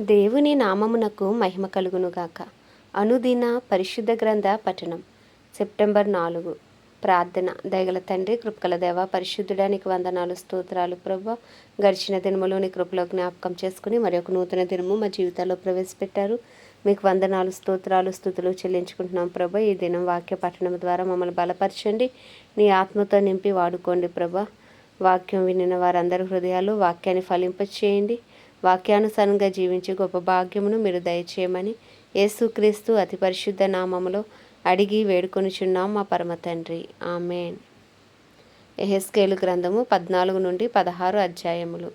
దేవుని నామమునకు మహిమ కలుగునుగాక. అనుదిన పరిశుద్ధ గ్రంథ పఠనం. సెప్టెంబర్ నాలుగు. ప్రార్థన. దయగల తండ్రి కృపకల దేవ పరిశుద్ధుడానికి వందనాలు స్తోత్రాలు ప్రభ. గడిచిన దినములోని కృపలో జ్ఞాపకం చేసుకుని మరి ఒక నూతన దినము మా జీవితాల్లో ప్రవేశపెట్టారు. మీకు వందనాలు స్తోత్రాలు స్థుతులు చెల్లించుకుంటున్నాం ప్రభ. ఈ దినం వాక్య పఠనం ద్వారా మమ్మల్ని బలపరచండి. నీ ఆత్మతో నింపి వాడుకోండి ప్రభ. వాక్యం వినిన వారందరి హృదయాలు వాక్యాన్ని ఫలింపచేయండి. వాక్యానుసారంగా జీవించే గొప్ప భాగ్యమును మీరు దయచేయమని యేసుక్రీస్తు అతి పరిశుద్ధ నామములో అడిగి వేడుకొనిచున్నాం మా పరమ తండ్రి. ఆమెన్. ఎహెస్కేలు గ్రంథము పద్నాలుగు నుండి పదహారు అధ్యాయములు.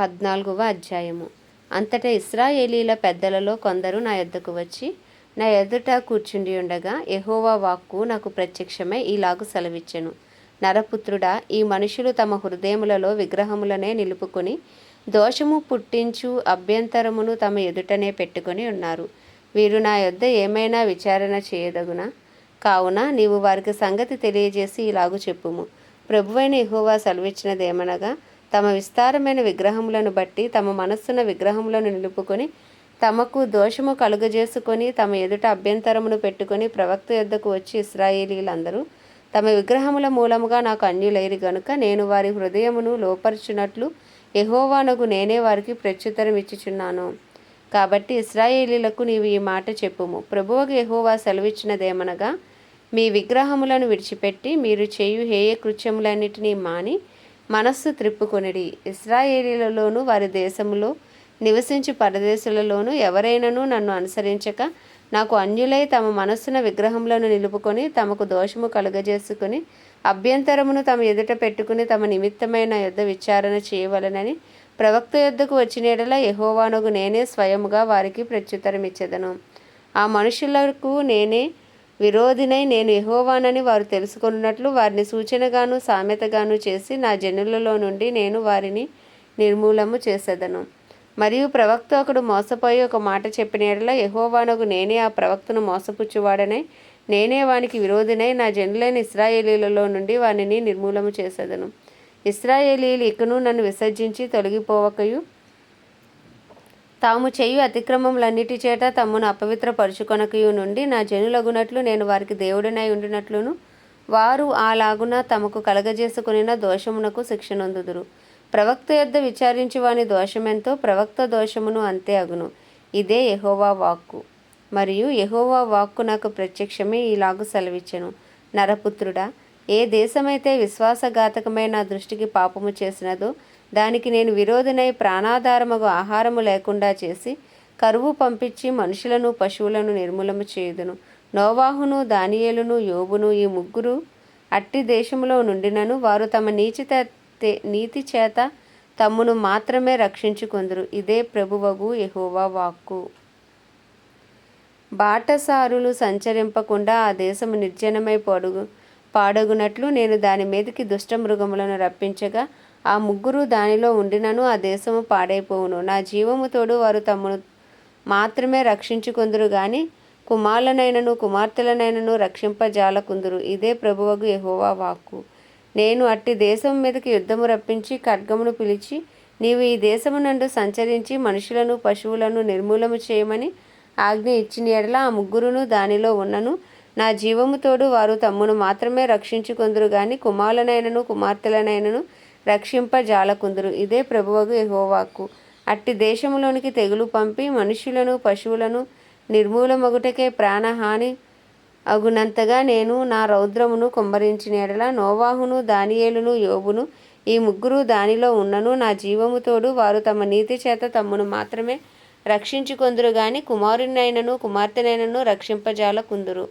పద్నాలుగవ అధ్యాయము. అంతటా ఇస్రాయేలీల పెద్దలలో కొందరు నా యొద్దకు వచ్చి నా ఎదుట కూర్చుండి ఉండగా ఎహోవా వాక్కు నాకు ప్రత్యక్షమై ఈలాగు సెలవిచ్చెను. నరపుత్రుడా ఈ మనుషులు తమ హృదయములలో విగ్రహములనే నిలుపుకొని దోషము పుట్టించు అభ్యంతరమును తమ ఎదుటనే పెట్టుకొని ఉన్నారు. వీరు నా యొద్ద ఏమైనా విచారణ చేయదగునా? కావున నీవు వారికి సంగతి తెలియజేసి ఇలాగు చెప్పుము. ప్రభువైన ఇహోవా సెలవిచ్చినదేమనగా తమ విస్తారమైన విగ్రహములను బట్టి తమ మనస్సున విగ్రహములను నిలుపుకొని తమకు దోషము కలుగజేసుకొని తమ ఎదుట అభ్యంతరమును పెట్టుకొని ప్రవక్త యొద్దకు వచ్చి ఇస్రాయేలీలందరూ తమ విగ్రహముల మూలముగా నాకు అన్యులైరి గనుక నేను వారి హృదయమును లోపరుచున్నట్లు యహోవానకు నేనే వారికి ప్రత్యుత్తరం ఇచ్చుచున్నాను. కాబట్టి ఇస్రాయేలీలకు నీవు ఈ మాట చెప్పుము. ప్రభువుకు యహోవా సెలవిచ్చినదేమనగా మీ విగ్రహములను విడిచిపెట్టి మీరు చేయు హేయ కృత్యములన్నిటినీ మాని మనస్సు త్రిప్పుకొనిడి. ఇస్రాయేలీలలోను వారి దేశములో నివసించు పరదేశులలోను ఎవరైనను నన్ను అనుసరించక నాకు అన్యులై తమ మనస్సున విగ్రహంలోను నిలుపుకొని తమకు దోషము కలుగజేసుకుని అభ్యంతరమును తమ ఎదుట పెట్టుకుని తమ నిమిత్తమైన యుద్ధ విచారణ చేయవలనని ప్రవక్త యుద్ధకు వచ్చిన యహోవానుగు నేనే స్వయముగా వారికి ప్రత్యుత్తరం ఇచ్చేదను ఆ మనుషులకు నేనే విరోధినై నేను యహోవానని వారు తెలుసుకున్నట్లు వారిని సూచనగాను సామెతగాను చేసి నా జనులలో నుండి నేను వారిని నిర్మూలము చేసేదను. మరియు ప్రవక్త ఒకడు మోసపోయి ఒక మాట చెప్పిన ఎడల యహోవానకు నేనే ఆ ప్రవక్తను మోసపుచ్చువాడనై నేనే వానికి విరోధినై నా జనులైన ఇస్రాయేలీలలో నుండి వానిని నిర్మూలము చేసేదను. ఇస్రాయేలీలు ఇకను నన్ను విసర్జించి తొలగిపోవకయు. తాము చేయు అతిక్రమములన్నిటి చేత తమ్మును అపవిత్రపరుచుకొనకయు నుండి నా జనులగునట్లు నేను వారికి దేవుడినై ఉండినట్లును. వారు అలాగున తమకు కలగజేసుకునిన దోషమునకు శిక్షనొందుదురు ప్రవక్త యొద్ద విచారించి వాని దోషమెంతో ప్రవక్త దోషమును అంతే అగును. ఇదే యహోవా వాక్కు. మరియు యహోవా వాక్కు నాకు ప్రత్యక్షమే ఇలాగు సెలవిచ్చెను. నరపుత్రుడా ఏ దేశమైతే విశ్వాసఘాతకమైన నా దృష్టికి పాపము చేసినదో దానికి నేను విరోధనై ప్రాణాధారమగు ఆహారము లేకుండా చేసి కరువు పంపించి మనుషులను పశువులను నిర్మూలము చేయుదును. నోవాహును దానియేలును యోబును ఈ ముగ్గురు అట్టి దేశములో నుండినను వారు తమ నీచిత నీతి చేత తమ్మును మాత్రమే రక్షించుకుందరు. ఇదే ప్రభువగు యహోవా వాక్కు. బాటసారులు సంచరింపకుండా ఆ దేశము నిర్జనమై పొడుగు పాడగునట్లు నేను దాని మీదకి దుష్టమృగములను రప్పించగా ఆ ముగ్గురు దానిలో ఉండినను ఆ దేశము పాడైపోవును. నా జీవముతోడు వారు తమ్మును మాత్రమే రక్షించుకుందరు గాని కుమారులనైనను కుమార్తెలనైనను రక్షింపజాలకుందురు. ఇదే ప్రభువగు యహోవా వాక్కు. నేను అట్టి దేశం మీదకి యుద్ధము రప్పించి ఖడ్గమును పిలిచి నీవు ఈ దేశము నుండి సంచరించి మనుషులను పశువులను నిర్మూలము చేయమని ఆజ్ఞ ఇచ్చిన ఎడల ఆ ముగ్గురును దానిలో ఉన్నను. నా జీవముతోడు వారు తమ్మును మాత్రమే రక్షించుకుందరు గాని కుమారులనైనను కుమార్తెలనైనను రక్షింపజాలకుందురు. ఇదే ప్రభువకు యహోవాకు. అట్టి దేశములోనికి తెగులు పంపి మనుషులను పశువులను నిర్మూలమగుటకే ప్రాణహాని అగునంతగా నేను నా రౌద్రమును కుమ్మరించిన ఎడల నోవాహును దానియేలును యోబును ఈ ముగ్గురు దానిలో ఉన్నను నా జీవముతోడు వారు తమ నీతి చేత తమ్మును మాత్రమే రక్షించుకొందురు గాని కుమారునైనను కుమార్తెనైనను రక్షింపజాలకుందురు.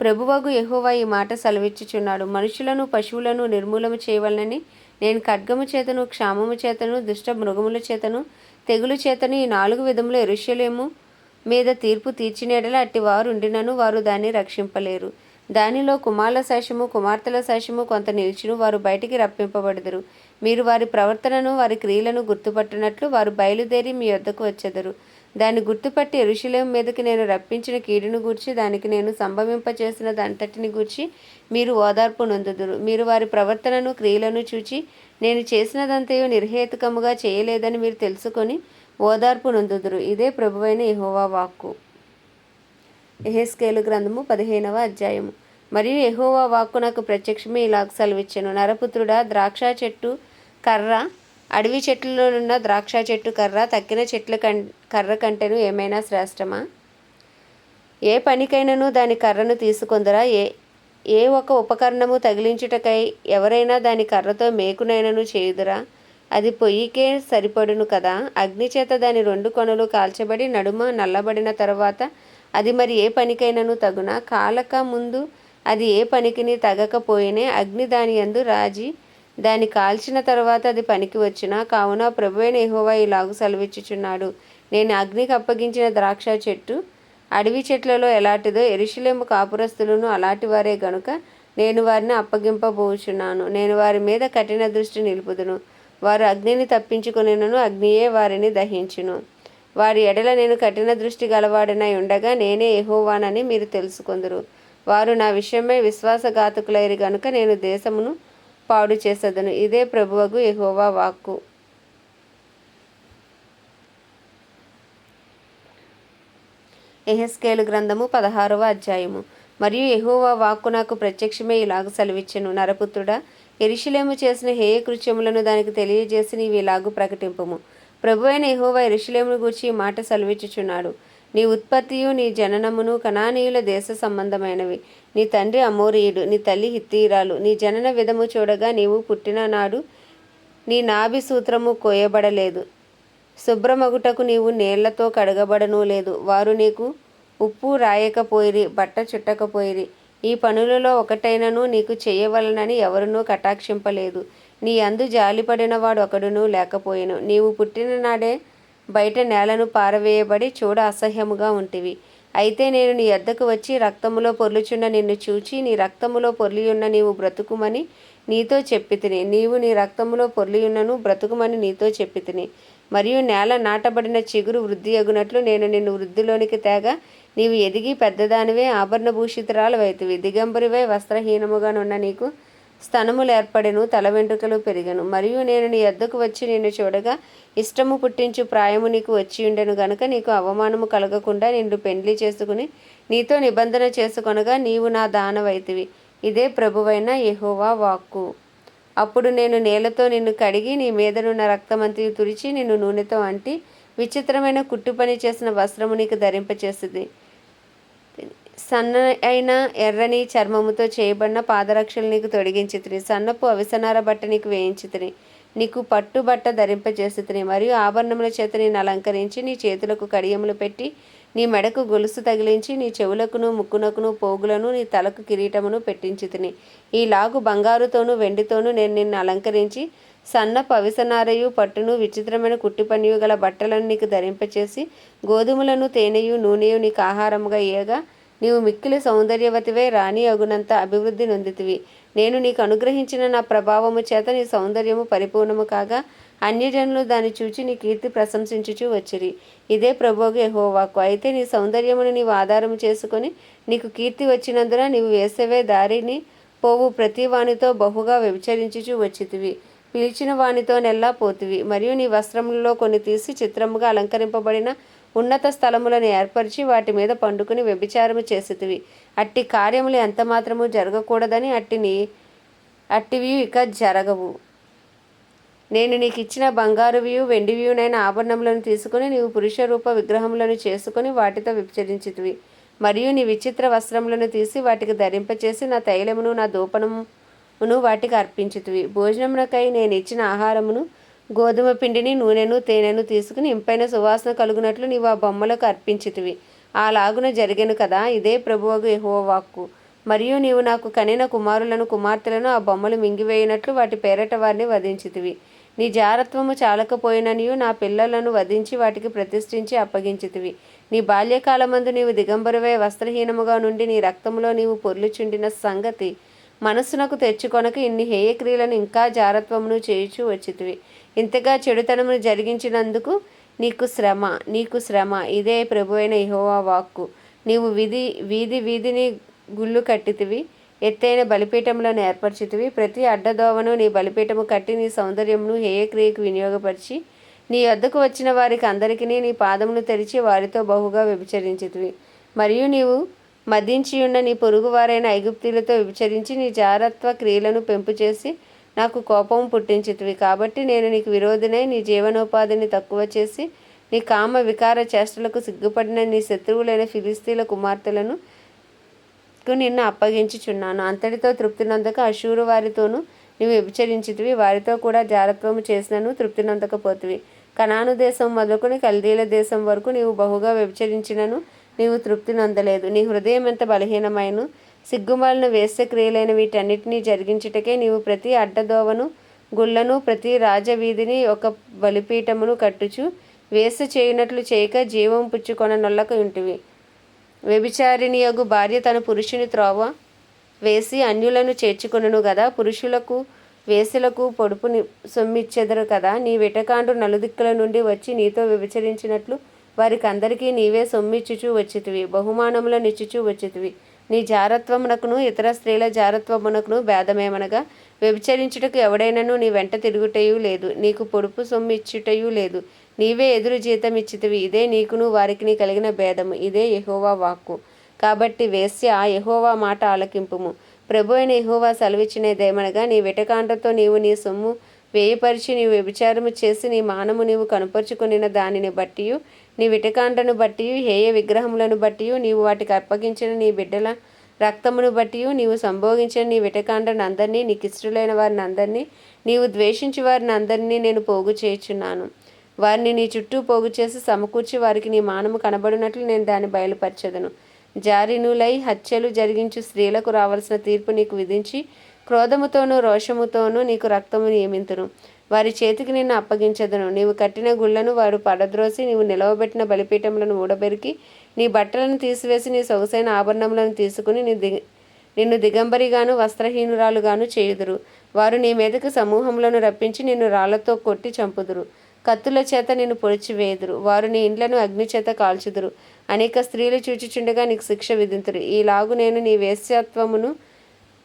ప్రభువగు యహోవా ఈ మాట సెలవిచ్చుచున్నాడు. మనుషులను పశువులను నిర్మూలన చేయవలనని నేను ఖడ్గము చేతను క్షామము చేతను దుష్ట మృగముల చేతను తెగులు చేతను ఈ నాలుగు విధములు ఎరుషలేము మీద తీర్పు తీర్చినేడల అట్టి వారు ఉండినను వారు దాన్ని రక్షింపలేరు. దానిలో కుమారుల శేషము కుమార్తెల శేషము కొంత నిలిచిను వారు బయటికి రప్పింపబడదురు. మీరు వారి ప్రవర్తనను వారి క్రియలను గుర్తుపట్టినట్లు వారు బయలుదేరి మీ వద్దకు వచ్చెదరు. దాన్ని గుర్తుపట్టి ఎరుషులేం మీదకి నేను రప్పించిన కీడును గూర్చి దానికి నేను సంభవింపచేసిన దంతటిని గూర్చి మీరు ఓదార్పు నొందుదురు. మీరు వారి ప్రవర్తనను క్రియలను చూచి నేను చేసినదంతయు నిర్హేతుకముగా చేయలేదని మీరు తెలుసుకొని ఓదార్పు నొందుదురు. ఇదే ప్రభువైన ఎహోవా వాక్కు. ఎహెస్కేలు గ్రంథము పదిహేనవ అధ్యాయము. మరియు ఎహోవా వాక్కు నాకు ప్రత్యక్షమే ఇలాగ సెలవిచ్చాను. నరపుత్రుడా ద్రాక్ష చెట్టు కర్ర అడవి చెట్లలోనున్న ద్రాక్ష చెట్టు కర్ర తక్కిన చెట్ల కం కర్ర కంటేను ఏమైనా శ్రేష్టమా? ఏ పనికైనను దాని కర్రను తీసుకొందరా? ఏ ఏ ఒక ఉపకరణము తగిలించుటకై ఎవరైనా దాని కర్రతో మేకునైనను చేయుదురా? అది పొయ్యికే సరిపడును కదా. అగ్నిచేత దాని రెండు కొనలు కాల్చబడి నడుమ నల్లబడిన తర్వాత అది మరి ఏ పనికైనను తగునా? కాలక ముందు అది ఏ పనికిని తగకపోయినే అగ్ని దాని యందు రాజి దాన్ని కాల్చిన తర్వాత అది పనికి వచ్చిన కావున ప్రభువైన ఎహోవా ఇలాగు సెలవిచ్చుచున్నాడు. నేను అగ్నికి అప్పగించిన ద్రాక్ష చెట్టు అడవి చెట్లలో ఎలాంటిదో ఎరుషులేము కాపురస్తులను అలాంటి వారే గనుక నేను వారిని అప్పగింపబోచున్నాను. నేను వారి మీద కఠిన దృష్టి నిలుపుదును. వారు అగ్నిని తప్పించుకొనినను అగ్నియే వారిని దహించును. వారి ఎడల నేను కఠిన దృష్టి గలవాడినై ఉండగా నేనే ఎహోవానని మీరు తెలుసుకుందరు. వారు నా విషయమై విశ్వాసఘాతకులైరి గనుక నేను దేశమును పాడు చేసేదను. ఇదే ప్రభువగు ఎహోవా వాక్కు. ఎహెస్కేలు గ్రంథము పదహారవ అధ్యాయము. మరియు ఎహోవా వాక్కు నాకు ప్రత్యక్షమే ఇలాగ సెలవిచ్చెను. నరపుత్రుడా ఎరిశిలేము చేసిన హేయ కృత్యములను దానికి తెలియజేసి నీవు ఇలాగు ప్రకటింపము. ప్రభు అయిన ఎహోవా ఎరుషులేమును గూర్చి ఈ మాట సెలవిచ్చుచున్నాడు. నీ ఉత్పత్తియు నీ జననమును కణానీయుల దేశ సంబంధమైనవి. నీ తండ్రి అమోరీయుడు నీ తల్లి హిత్తీరాలు నీ జనన విధము చూడగా నీవు పుట్టిన నాడు నీ నాభి సూత్రము కోయబడలేదు శుభ్రమగుటకు నీవు నీళ్ళతో కడగబడను లేదు. వారు నీకు ఉప్పు రాయకపోయిరి బట్ట చుట్టకపోయిరి. ఈ పనులలో ఒకటైనను నీకు చేయవలనని ఎవరునూ కటాక్షింపలేదు. నీ అందు జాలిపడిన వాడు ఒకడునూ లేకపోయెను. నీవు పుట్టిన నాడే బయట నేలను పారవేయబడి చూడ అసహ్యముగా ఉంటివి. అయితే నేను నీ ఎద్దకు వచ్చి రక్తములో పొర్లుచున్న నిన్ను చూచి నీ రక్తములో పొర్లియున్న నీవు బ్రతుకుమని నీతో చెప్పితిని. నీవు నీ రక్తములో పొర్లియున్నను బ్రతుకుమని నీతో చెప్పితిని. మరియు నేల నాటబడిన చిగురు వృద్ధి అగునట్లు నేను నిన్ను వృద్ధిలోనికి తేగా నీవు ఎదిగి పెద్దదానివే ఆభరణభూషితురాలవైతివి దిగంబరివై వస్త్రహీనముగానున్న నీకు స్తనములు ఏర్పడెను తల వెంట్రుకలు పెరిగను. మరియు నేను నీ ఎద్దకు వచ్చి నిన్ను చూడగా ఇష్టము పుట్టించు ప్రాయము నీకు వచ్చి ఉండెను గనుక నీకు అవమానము కలగకుండా నిన్ను పెండ్లి చేసుకుని నీతో నిబంధన చేసుకొనగా నీవు నా దానవైతివి. ఇదే ప్రభువైన యహోవా వాక్కు. అప్పుడు నేను నేలతో నిన్ను కడిగి నీ మీదనున్న రక్తమంతి తుడిచి నిన్ను నూనెతో అంటి విచిత్రమైన కుట్టు పని చేసిన వస్త్రము నీకు ధరింపచేస్తుంది సన్న అయిన ఎర్రని చర్మముతో చేయబడిన పాదరక్షలు నీకు తొడిగించితిని. సన్నపు అవిసనార బట్ట నీకు వేయించితిని. నీకు పట్టు బట్ట ధరింపచేసి తిని మరియు ఆభరణముల చేత నేను అలంకరించి నీ చేతులకు కడియములు పెట్టి నీ మెడకు గొలుసు తగిలించి నీ చెవులకును ముక్కునకును పోగులను నీ తలకు కిరీటమును పెట్టించితిని. ఈలాగు బంగారుతోనూ వెండితోనూ నేను నిన్ను అలంకరించి సన్నపు అవిసనారయు పట్టును విచిత్రమైన కుట్టిపనియు గల బట్టలను నీకు ధరింపచేసి గోధుమలను తేనెయు నూనెయు నీకు ఆహారముగా ఇయ్యగా నీవు మిక్కిలి సౌందర్యవతివై రాణి అగునంత అభివృద్ధి నొందితివి. నేను నీకు అనుగ్రహించిన నా ప్రభావము చేత నీ సౌందర్యము పరిపూర్ణము కాగా అన్యజనులు దాన్ని చూచి నీ కీర్తి ప్రశంసించుచు వచ్చిరి. ఇదే ప్రభువుకు యహోవాకు. అయితే నీ సౌందర్యమును నీవు ఆధారము చేసుకొని నీకు కీర్తి వచ్చినందున నీవు వేసవే దారిని పోవు ప్రతి వానితో బహుగా వ్యభిచరించుచు వచ్చితివి. పిలిచిన వానితో నెల్లా పోతివి. మరియు నీ వస్త్రములలో కొన్ని తీసి చిత్రముగా అలంకరింపబడిన ఉన్నత స్థలములను ఏర్పరిచి వాటి మీద పండుకుని వ్యభిచారము చేసితివి. అట్టి కార్యములు ఎంత మాత్రము జరగకూడదని అట్టిని అట్టివి ఇక జరగవు. నేను నీకు ఇచ్చిన బంగారువియు వెండివియునైన ఆభరణములను తీసుకుని నీవు పురుష రూప విగ్రహములను చేసుకుని వాటితో విభజించితివి మరియు నీ విచిత్ర వస్త్రములను తీసి వాటికి ధరింపచేసి నా తైలమును నా ను వాటికి అర్పించుతువి. భోజనమునకై నేను ఇచ్చిన ఆహారమును గోధుమ పిండిని నూనెను తేనెను తీసుకుని ఇంపైన సువాసన కలుగునట్లు నీవు ఆ బొమ్మలకు అర్పించితివి. అలాగున జరిగెను కదా ఇదే ప్రభువగు యెహోవా వాక్కు మరియు నీవు నాకు కనిన కుమారులను కుమార్తెలను ఆ బొమ్మలు మింగివేయునట్లు వాటి పేరట వారిని వధించితివి. నీ జారత్వము చాలకపోయిననియు నా పిల్లలను వధించి వాటికి ప్రతిష్ఠించి అప్పగించితివి. నీ బాల్యకాలమందు నీవు దిగంబరువై వస్త్రహీనముగా నుండి నీ రక్తములో నీవు పొర్లుచుండిన సంగతి మనస్సునకు తెచ్చుకొనక ఇన్ని హేయక్రియలను ఇంకా జారత్వమును చేయుచు వచ్చితివి. ఇంతగా చెడుతనమును జరిగించినందుకు నీకు శ్రమ నీకు శ్రమ. ఇదే ప్రభువైన ఇహోవా వాక్కు. నీవు విధి వీధి వీధిని గుళ్ళు కట్టితివి ఎత్తైన బలిపీఠములను ఏర్పరిచితివి. ప్రతి అడ్డదోవను నీ బలిపీఠము కట్టి నీ సౌందర్యమును హేయక్రియకు వినియోగపరిచి నీ వద్దకు వచ్చిన వారికి అందరికీ నీ పాదమును తెరిచి వారితో బహుగా వ్యభిచరించితివి. మరియు నీవు మదించి నీ పొరుగువారైన ఐగుప్తులతో వ్యభిచరించి నీ జారత్వ క్రియలను పెంపు చేసి నాకు కోపం పుట్టించితివి. కాబట్టి నేను నీకు విరోధినై నీ జీవనోపాధిని తక్కువ చేసి నీ కామ వికార చేష్టలకు సిగ్గుపడిన నీ శత్రువులైన ఫిలిస్తీన్ల కుమార్తెలను కు నిన్ను అప్పగించుచున్నాను. అంతటితో తృప్తినందక అశూరు వారితోనూ నీవు విభచరించితివి. వారితో కూడా జారత్వము చేసినను తృప్తి నొందకపోతివి కనాను దేశం మొదలుకొని కల్దీల దేశం వరకు నీవు బహుగా వ్యభిచరించినను నీవు తృప్తి నొందలేదు. నీ హృదయం ఎంత బలహీనమైన సిగ్గుమాలను వేశ్య క్రియలైన వీటన్నిటినీ జరిగించుటకే నీవు ప్రతి అడ్డదోవను గుళ్ళను ప్రతి రాజవీధిని ఒక బలిపీఠమును కట్టుచు వేశ్య చేయునట్లు చేయక జీవం పుచ్చుకొన నొల్లక ఉంటివి వ్యభిచారిణియగు భార్య తన పురుషుని త్రోవ వేసి అన్యులను చేర్చుకొనును కదా పురుషులకు వేసులకు పొడుపుని సొమ్మిచ్చెదరు కదా నీ వెటకాండు నలుదిక్కుల నుండి వచ్చి నీతో వ్యభిచరించినట్లు వారికి అందరికీ నీవే సొమ్మిచ్చుచూ వచ్చితివి బహుమానములనిచ్చుచూ వచ్చితివి. నీ జారత్వమునకును ఇతర స్త్రీల జారత్వమునకును భేదమేమనగా వ్యభిచరించుటకు ఎవడైనను నీ వెంట తిరుగుటయూ లేదు నీకు పొడుపు సొమ్ము ఇచ్చుటయూ లేదు. నీవే ఎదురు జీతం ఇచ్చితివి ఇదే నీకును వారికి కలిగిన భేదము ఇదే యహోవా వాక్కు. కాబట్టి వేశ్య ఆ మాట ఆలకింపుము. ప్రభు అయిన యహోవా సెలవిచ్చినదేమనగా నీ విటకాండతో నీవు నీ సొమ్ము వేయపరిచి నీవు వ్యభిచారము చేసి నీ మానము నీవు కనుపరుచుకునిన దానిని బట్టి నీ విటకాండను బట్టి హేయ విగ్రహములను బట్టి నీవు వాటికి అప్పగించిన నీ బిడ్డల రక్తమును బట్టి నీవు సంభోగించిన నీ విటకాండను అందరినీ నీకు ఇష్టలైన వారిని అందరినీ నీవు ద్వేషించి వారిని అందరినీ నేను పోగు చేయుచున్నాను. వారిని నీ చుట్టూ పోగు చేసి సమకూర్చి వారికి నీ మానము కనబడినట్లు నేను దాన్ని బయలుపరచదను. జారినులై హత్యలు జరిగించు స్త్రీలకు రావాల్సిన తీర్పు నీకు విధించి క్రోధముతోనూ రోషముతోనూ నీకు రక్తము నియమింతును. వారి చేతికి నిన్ను అప్పగించదను. నీవు కట్టిన గుళ్ళను వారు పడద్రోసి నీవు నిలవబెట్టిన బలిపీఠములను ఊడబెరికి నీ బట్టలను తీసివేసి నీ సొగసైన ఆభరణములను తీసుకుని నీ దిగ నిన్ను దిగంబరిగాను వస్త్రహీనురాలుగాను చేయుదురు. వారు నీ మీదకు సమూహములను రప్పించి నిన్ను రాళ్ళతో కొట్టి చంపుదురు. కత్తుల చేత నిన్ను పొడిచివేయుదురు. వారు నీ ఇండ్లను అగ్ని చేత కాల్చుదురు. అనేక స్త్రీలు చూచిచుండగా నీకు శిక్ష విధింతురు. ఈలాగు నేను నీ వేశ్యత్వమును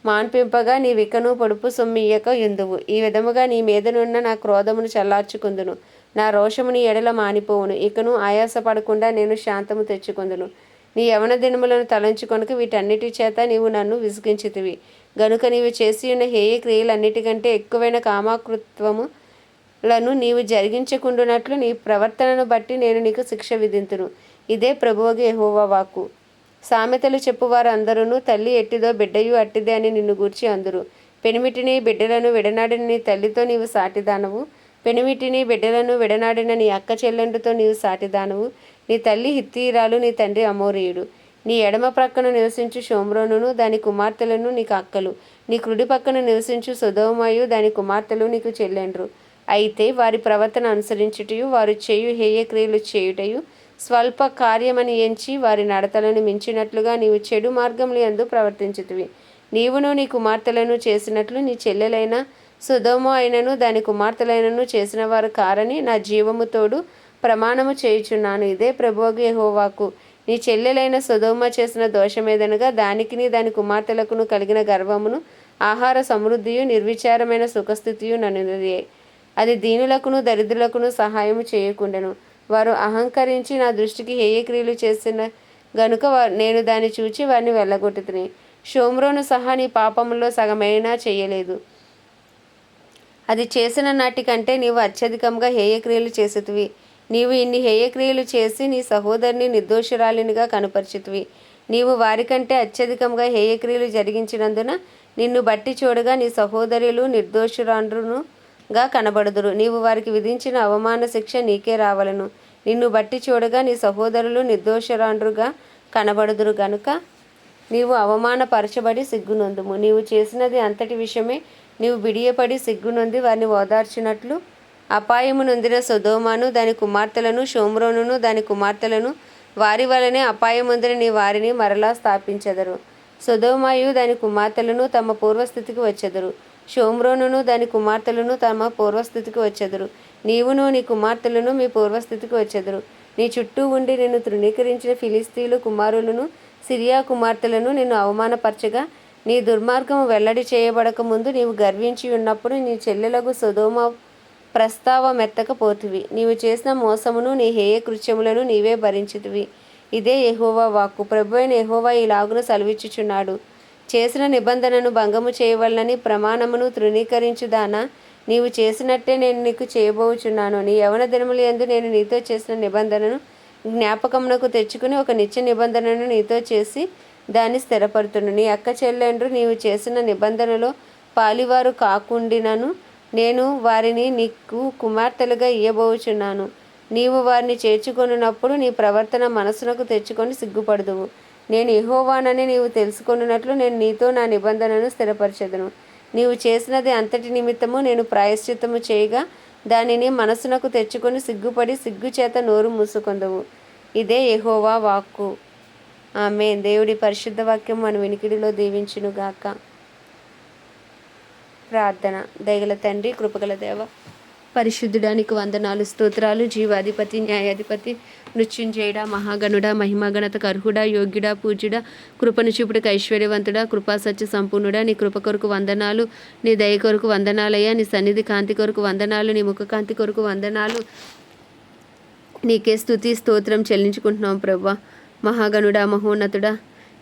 మాన్పింపగా నీ వికను పొడుపు సొమ్మియ్యక ఎందువు ఈ విధముగా నీ మీదనున్న నా క్రోధమును చల్లార్చుకుందును. నా రోషము నీ ఎడల మానిపోవును. ఇకను ఆయాసపడకుండా నేను శాంతము తెచ్చుకుందును. నీ యవన దినములను తలంచుకొనక వీటన్నిటి చేత నీవు నన్ను విసిగించితివి. గనుక నీవు చేసి ఉన్న హేయ క్రియలన్నిటికంటే ఎక్కువైన కామాకృత్వము లను నీవు జరిగించకుండునట్లు నీ ప్రవర్తనను బట్టి నేను నీకు శిక్ష విధింతును. ఇదే ప్రభువగు యెహోవా వాక్కు. సామెతలు చెప్పువారు అందరూ తల్లి ఎట్టిదో బిడ్డయు అట్టిదే అని నిన్ను గూర్చి అందురు. పెనిమిటిని బిడ్డలను విడనాడిని తల్లితో నీవు సాటిదానవు. పెనిమిటిని బిడ్డలను విడనాడిన నీ అక్క చెల్లెండుతో నీవు సాటిదానవు. నీ తల్లి హిత్తీరాలు నీ తండ్రి అమోరీయుడు. నీ ఎడమ ప్రక్కన నివసించు షోమ్రోనును దాని కుమార్తెలను నీకు అక్కలు. నీ కుడి పక్కన నివసించు సుధోమయు దాని కుమార్తెలు నీకు చెల్లెండ్రు. అయితే వారి ప్రవర్తన అనుసరించుటయు వారు చేయు హేయ క్రియలు చేయుటయు స్వల్ప కార్యమని ఎంచి వారి నడతలను మించినట్లుగా నీవు చెడు మార్గములు ఎందు ప్రవర్తించుతివి. నీవును నీ కుమార్తెలను చేసినట్లు నీ చెల్లెలైన సుధోమ అయినను దాని కుమార్తెలైనను చేసిన వారు కారని నా జీవముతోడు ప్రమాణము చేయుచున్నాను. ఇదే ప్రభువగు యహోవాకు. నీ చెల్లెలైన సుధోమ చేసిన దోషమేదనగా దానికిని దాని కుమార్తెలకును కలిగిన గర్వమును ఆహార సమృద్ధియు నిర్విచారమైన సుఖస్థితియు నన్నుదే అది దీనులకును దరిద్రులకును సహాయము చేయకుండెను. వారు అహంకరించి నా దృష్టికి హేయక్రియలు చేసిన గనుక నేను దాన్ని చూచి వారిని వెళ్ళగొట్టుతుని. షోమ్రోను సహా నీ పాపములో సగమైనా చేయలేదు. అది చేసిన నాటికంటే నీవు అత్యధికంగా హేయక్రియలు చేసేటివి నీవు ఇన్ని హేయక్రియలు చేసి నీ సహోదరిని నిర్దోషురాలినిగా కనపరిచితివి. నీవు వారికంటే అత్యధికంగా హేయక్రియలు జరిగించినందున నిన్ను బట్టి చూడగా నీ సహోదరులు గా కనబడుదురు. నీవు వారికి విధించిన అవమాన శిక్ష నీకే రావలను. నిన్ను బట్టి చూడగా నీ సహోదరులు నిర్దోషరాండ్రుగా కనబడుదురు గనుక నీవు అవమానపరచబడి సిగ్గునొందుము. నీవు చేసినది అంతటి విషయమే నీవు బిడియపడి సిగ్గునొంది వారిని ఓదార్చినట్లు అపాయము నొందిన సుధోమాను దాని కుమార్తెలను షోమ్రోనును దాని కుమార్తెలను వారి వలనే అపాయముందిన నీ వారిని మరలా స్థాపించెదరు. సుధోమాయు దాని కుమార్తెలను తమ పూర్వస్థితికి వచ్చెదరు. షోమ్రోనును దాని కుమార్తెలను తమ పూర్వస్థితికి వచ్చెదరు. నీవును నీ కుమార్తెలను మీ పూర్వస్థితికి వచ్చెదరు. నీ చుట్టూ ఉండి నిన్ను తృణీకరించిన ఫిలిస్తీన్లు కుమారులను సిరియా కుమార్తెలను నిన్ను అవమానపరచగా నీ దుర్మార్గము వెల్లడి చేయబడక ముందు నీవు గర్వించి ఉన్నప్పుడు నీ చెల్లెలకు సొదోమ ప్రస్తావమెత్తకపోతివి నీవు చేసిన మోసమును నీ హేయ కృత్యములను నీవే భరించుతువి. ఇదే ఎహోవా వాక్కు. ప్రభు అయిన ఈ లాగును సెలవిచ్చుచున్నాడు. చేసిన నిబంధనను భంగము చేయవలనని ప్రమాణమును తృణీకరించుదానా? నీవు చేసినట్టే నేను నీకు చేయబోచున్నాను. నీ యవన దినములు ఎందు నేను నీతో చేసిన నిబంధనను జ్ఞాపకమునకు తెచ్చుకుని ఒక నిత్య నిబంధనను నీతో చేసి దాన్ని స్థిరపరుతును. నీ అక్క చెల్లెండ్రు నీవు చేసిన నిబంధనలో పాలివారు కాకుండినను నేను వారిని నీకు కుమార్తెలుగా ఇయ్యబోచున్నాను. నీవు వారిని చేర్చుకొనున్నప్పుడు నీ ప్రవర్తన మనసునకు తెచ్చుకొని సిగ్గుపడదువు. నేను ఇహోవానని నీవు తెలుసుకున్నట్లు నేను నీతో నా నిబంధనను స్థిరపరచదును. నీవు చేసినది అంతటి నిమిత్తము నేను ప్రాయశ్చిత్తము చేయగా దానిని మనసునకు తెచ్చుకొని సిగ్గుపడి సిగ్గుచేత నోరు మూసుకొందవు ఇదే ఎహోవా వాక్కు. ఆమె దేవుడి పరిశుద్ధ వాక్యం మన వినికిడిలో దీవించునుగాక. ప్రార్థన. దయగల తండ్రి కృపగల దేవ పరిశుద్ధుడానికి వందనాలు స్తోత్రాలు జీవాధిపతి న్యాయాధిపతి నృత్యుంజయుడా మహాగణుడా మహిమాగణత కర్హుడ యోగ్యుడా పూజ్యుడా కృపను చూపుడికి ఐశ్వర్యవంతుడ కృపా సత్య నీ కృప కొరకు వందనాలు నీ దయ కొరకు వందనాలయ్యా నీ సన్నిధి కాంతి కొరకు వందనాలు నీ ముఖ కాంతి కొరకు వందనాలు. నీకే స్తుతి స్తోత్రం చెల్లించుకుంటున్నాం ప్రభా. మహాగణుడా మహోన్నతుడా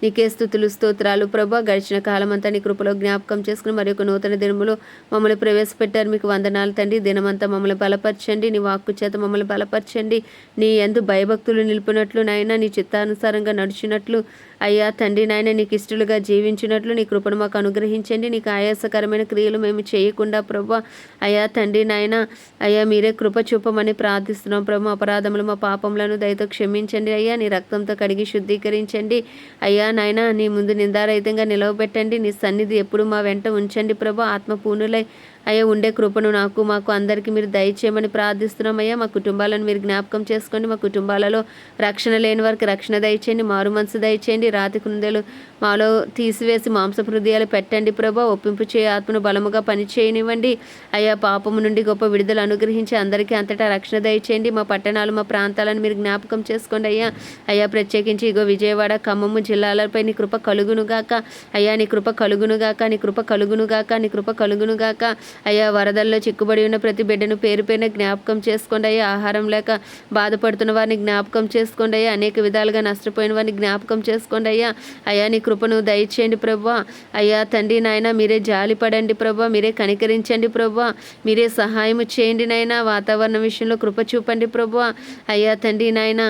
నీకే స్థుతులు స్తోత్రాలు. ప్రభా గడిచిన కాలమంతా నీ కృపలో జ్ఞాపకం చేసుకుని మరి ఒక నూతన దినములో మమ్మల్ని ప్రవేశపెట్టారు. మీకు వందనాలు తండ్రి. దినమంతా మమ్మల్ని బలపరచండి. నీ వాక్కు చేత మమ్మల్ని బలపరచండి. నీ ఎందు భయభక్తులు నిలిపినట్లు నాయన నీ చిత్తానుసారంగా నడిచినట్లు అయ్యా తండ్రి నాయన నీకు ఇష్టలుగా జీవించినట్లు నీ కృపను మాకు అనుగ్రహించండి. నీకు ఆయాసకరమైన క్రియలు మేము చేయకుండా ప్రభు అయ్యా తండ్రి నాయన అయ్యా మీరే కృప చూపమని ప్రార్థిస్తున్నాం. ప్రభు అపరాధములు మా పాపములను దయతో క్షమించండి అయ్యా. నీ రక్తంతో కడిగి శుద్ధీకరించండి. అయ్యా నాయన నీ ముందు నిందారహితంగా నిలవబెట్టండి. నీ సన్నిధి ఎప్పుడు మా వెంట ఉంచండి ప్రభు. ఆత్మపూర్ణులై అయ్యా ఉండే కృపను నాకు మాకు అందరికీ మీరు దయచేయమని ప్రార్థిస్తున్నాం అయ్యా. మా కుటుంబాలను మీరు జ్ఞాపకం చేసుకోండి. మా కుటుంబాలలో రక్షణ లేని వారికి రక్షణ దయచేయండి. మారు మనసు దయచేయండి. రాతి కుందేలు మాలో తీసివేసి మాంసపు హృదయాలు పెట్టండి ప్రభా. ఒప్పింపు చేయ ఆత్మను బలముగా పనిచేయనివ్వండి అయ్యా పాపము నుండి గొప్ప విడుదల అనుగ్రహించి అందరికీ అంతటా రక్షణ దయచేయండి. మా పట్టణాలు మా ప్రాంతాలను మీరు జ్ఞాపకం చేసుకోండి అయ్యా. అయ్యా ప్రత్యేకించి ఇగో విజయవాడ ఖమ్మము జిల్లాలపై నీ కృప కలుగునుగాక అయ్యా నీ కృప కలుగునుగాక నీ కృప కలుగునుగాక నీ కృప కలుగునుగాక అయ్యా వరదల్లో చిక్కుబడి ఉన్న ప్రతి బిడ్డను పేరు పైన జ్ఞాపకం చేసుకోండి అయ్యా. ఆహారం లేక బాధపడుతున్న వారిని జ్ఞాపకం చేసుకోండి అయ్యా. అనేక విధాలుగా నష్టపోయిన వారిని జ్ఞాపకం చేసుకోండి అయ్యా. అయ్యా నీ కృపను దయచేయండి ప్రభా. అయ్యా తండ్రి నాయన మీరే జాలి పడండి ప్రభా. మీరే కనికరించండి ప్రభా. మీరే సహాయం చేయండి నాయన. వాతావరణం విషయంలో కృప చూపండి ప్రభా. అయ్యా తండ్రి నాయన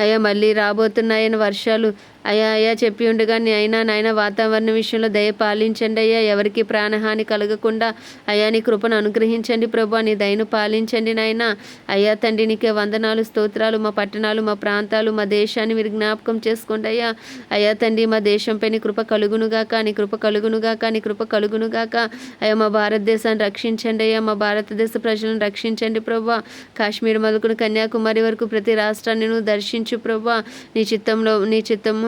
అయ్యా మళ్ళీ రాబోతున్నాయని వర్షాలు అయ్యా అయ్యా చెప్పి ఉండగా నీ అయినా నాయన వాతావరణ విషయంలో దయ పాలించండి అయ్యా. ఎవరికి ప్రాణహాని కలగకుండా అయ్యా నీ కృపను అనుగ్రహించండి ప్రభు నీ దయను పాలించండి నాయన. అయ్యా తండ్రి నీకే వందనాలు స్తోత్రాలు మా పట్టణాలు మా ప్రాంతాలు మా దేశాన్ని మీరు జ్ఞాపకం చేసుకోండి అయ్యా. అయ్యా తండ్రి మా దేశంపై నీ కృప కలుగునుగాక నీ కృప కలుగునుగాక నీ కృప కలుగునుగాక. అయ్యా మా భారతదేశాన్ని రక్షించండి అయ్యా మా భారతదేశ ప్రజలను రక్షించండి ప్రభు. కాశ్మీర్ మొదలుకుని కన్యాకుమారి వరకు ప్రతి రాష్ట్రాన్ని నువ్వు దర్శించు ప్రభు. నీ చిత్తంలో నీ చిత్తము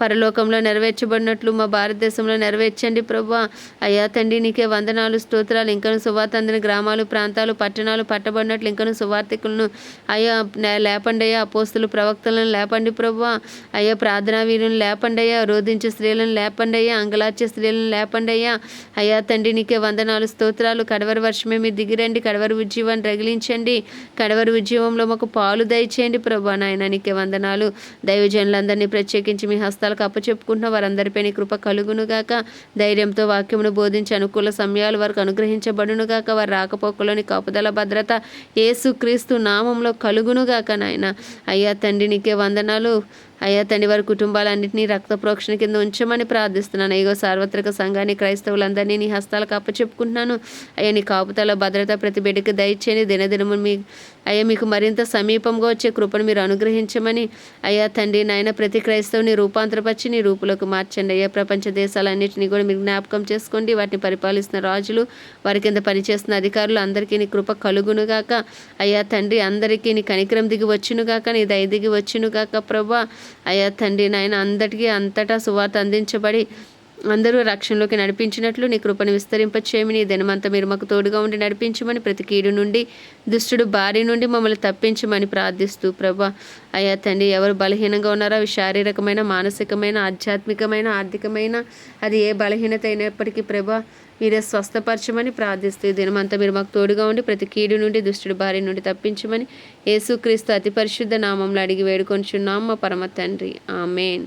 పరలోకంలో నెరవేర్చబడినట్లు మా భారతదేశంలో నెరవేర్చండి ప్రభా అయ్యా తండ్రి నీకే వందనాలు స్తోత్రాలు. ఇంకను సువార్త అందిన గ్రామాలు ప్రాంతాలు పట్టణాలు పట్టబడినట్లు ఇంకను సువార్థికులను అయ్యా నే- లేపండి అయ్యా. అపోస్తులు ప్రవక్తలను లేపండి ప్రభా అయ్యా ప్రార్థనా వీరులను లేపండి అయ్యా. రోధించే స్త్రీలను లేపండి అయ్యా. అంగలార్చే స్త్రీలను లేపండి అయ్యా. అయ్యా తండ్రి నీకే వందనాలు స్తోత్రాలు. కడవరి వర్షమే మీరు దిగిరండి. కడవరి ఉజ్జీవాన్ని రగిలించండి. కడవరి ఉద్యమంలో మాకు పాలు దయచేయండి ప్రభా నాయన. నీకే వందనాలు. దైవజనులందరినీ ప్రత్యేకించి మీ హస్త హస్తాలకు అప్పచెప్పుకుంటున్న వారందరిపై నీ కృప కలుగునుగాక. ధైర్యంతో వాక్యమును బోధించి అనుకూల సమయాలు వారికి అనుగ్రహించబడునుగాక. వారి రాకపోకలోని కాపుదల భద్రత ఏసుక్రీస్తు నామంలో కలుగునుగాక నాయన. అయ్యా తండ్రి నీకే వందనాలు. అయ్యా తండ్రి వారి కుటుంబాలన్నింటినీ రక్త ప్రోక్షణ కింద ఉంచమని ప్రార్థిస్తున్నాను. అయ్యో సార్వత్రిక సంఘాన్ని క్రైస్తవులందరినీ నీ హస్తాలకు అప్పచెప్పుకుంటున్నాను. అయ్యా నీ కాపుతల భద్రత ప్రతి బిడ్డకి దయచేయండి దినదినము మీ అయ్యా మీకు మరింత సమీపంగా వచ్చే కృపను మీరు అనుగ్రహించమని అయ్యా తండ్రి నాయన ప్రతి క్రైస్తవుని రూపాంతరపరిచి నీ రూపులోకి మార్చండి. అయ్యా ప్రపంచ దేశాలన్నింటినీ కూడా మీరు జ్ఞాపకం చేసుకోండి. వాటిని పరిపాలిస్తున్న రాజులు వారి కింద పనిచేస్తున్న అధికారులు అందరికీ నీ కృప కలుగునుగాక. అయ్యా తండ్రి అందరికీ నీ కనికరం దిగి వచ్చునుగాక నీ దయ దిగి వచ్చునుగాక ప్రభా. అయ్యా తండ్రి నాయన అందరికీ అంతటా సువార్త అందించబడి అందరూ రక్షణలోకి నడిపించినట్లు నీ కృపను విస్తరింపచేయమని నీ దినమంతా మీరు మాకు తోడుగా ఉండి నడిపించమని ప్రతి కీడు నుండి దుష్టుడు బారి నుండి మమ్మల్ని తప్పించమని ప్రార్థిస్తూ ప్రభా. అయ్యా తండ్రి ఎవరు బలహీనంగా ఉన్నారో అవి శారీరకమైన మానసికమైన ఆధ్యాత్మికమైన ఆర్థికమైన అది ఏ బలహీనత అయినప్పటికీ ప్రభా మీరే స్వస్థపరచమని ప్రార్థిస్తూ దినమంతా మీరు మాకు తోడుగా ఉండి ప్రతి కీడు నుండి దుష్టుడు బారి నుండి తప్పించమని యేసుక్రీస్తు అతి పరిశుద్ధ నామంలో అడిగి వేడుకొంచున్నాం మా పరమ తండ్రి. ఆమెన్.